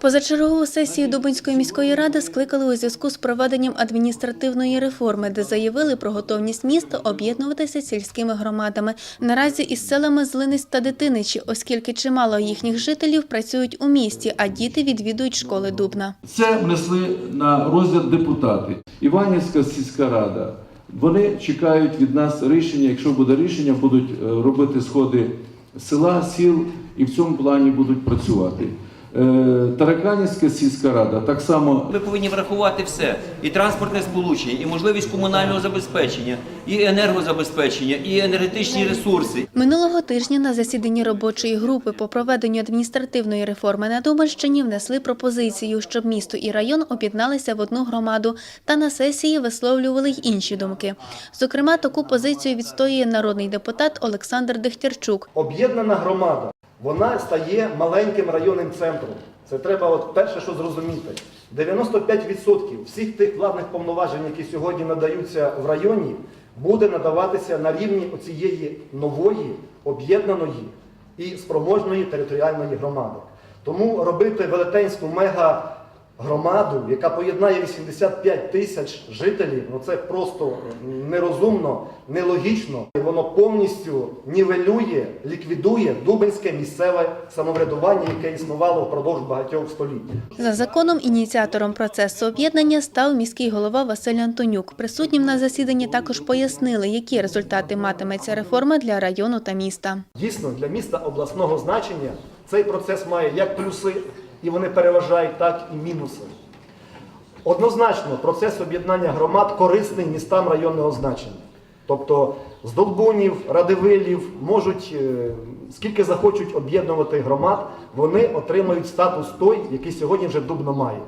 Позачергову сесію Дубинської міської ради скликали у зв'язку з проведенням адміністративної реформи, де заявили про готовність міста об'єднуватися сільськими громадами. Наразі із селами Злиниць та Дитиничі, оскільки чимало їхніх жителів працюють у місті, а діти відвідують школи Дубна. Це внесли на розгляд депутати. Іванівська сільська рада. Вони чекають від нас рішення. Якщо буде рішення, будуть е, робити сходи села, сіл і в цьому плані будуть працювати. Е, Тараканівська сільська рада так само Ми повинні врахувати все: і транспортне сполучення, і можливість комунального забезпечення, і енергозабезпечення, і енергетичні ресурси. Минулого тижня на засіданні робочої групи по проведенню адміністративної реформи на Дубинщині внесли пропозицію, щоб місто і район об'єдналися в одну громаду, та на сесії висловлювали й інші думки. Зокрема, таку позицію відстоює народний депутат Олександр Дехтярчук. Об'єднана громада, вона стає маленьким районним центром. Це треба от перше, що зрозуміти. 95% всіх тих владних повноважень, які сьогодні надаються в районі, буде надаватися на рівні оцієї нової, об'єднаної і спроможної територіальної громади. Тому робити велетенську мега громаду, яка поєднає 85 тисяч жителів, ну це просто нерозумно, нелогічно. І Воно повністю нівелює, ліквідує дубинське місцеве самоврядування, яке існувало впродовж багатьох століть. За законом ініціатором процесу об'єднання став міський голова Василь Антонюк. Присутнім на засіданні також пояснили, які результати матиме ця реформа для району та міста. Дійсно, для міста обласного значення цей процес має як плюси, і вони переважають, так і мінуси. Однозначно, процес об'єднання громад корисний містам районного значення. Тобто з Долбунів, Радивилів можуть, е, скільки захочуть об'єднувати громад, вони отримають статус той, який сьогодні вже Дубно має.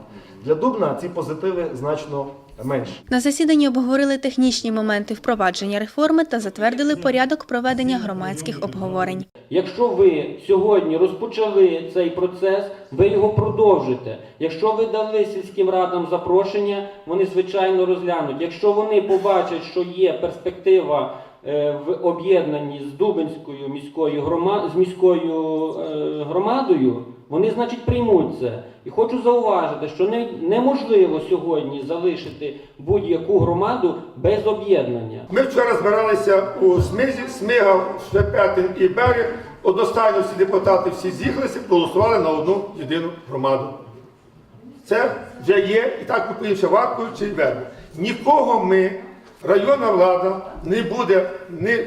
Для Дубна ці позитиви значно менші. На засіданні обговорили технічні моменти впровадження реформи та затвердили порядок проведення громадських обговорень. Якщо ви сьогодні розпочали цей процес, ви його продовжите. Якщо ви дали сільським радам запрошення, вони звичайно розглянуть. Якщо вони побачать, що є перспектива е, в об'єднанні з Дубинською міською грома... з міською е, громадою, вони, значить, приймуть це. І хочу зауважити, що не, неможливо сьогодні залишити будь-яку громаду без об'єднання. Ми вчора збиралися у Смизі, Смигав, Шепетин і Берег. Одностайно всі депутати всі з'їхалися, проголосували на одну єдину громаду. Це вже є, і так по-іншому варкою чи вербу. Нікого ми, районна влада, не буде не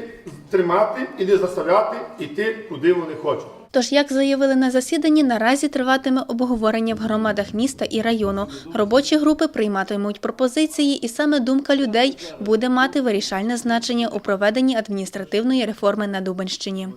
тримати і не заставляти йти, куди вони хочуть. Тож, як заявили на засіданні, наразі триватиме обговорення в громадах міста і району. Робочі групи прийматимуть пропозиції, і саме думка людей буде мати вирішальне значення у проведенні адміністративної реформи на Дубенщині.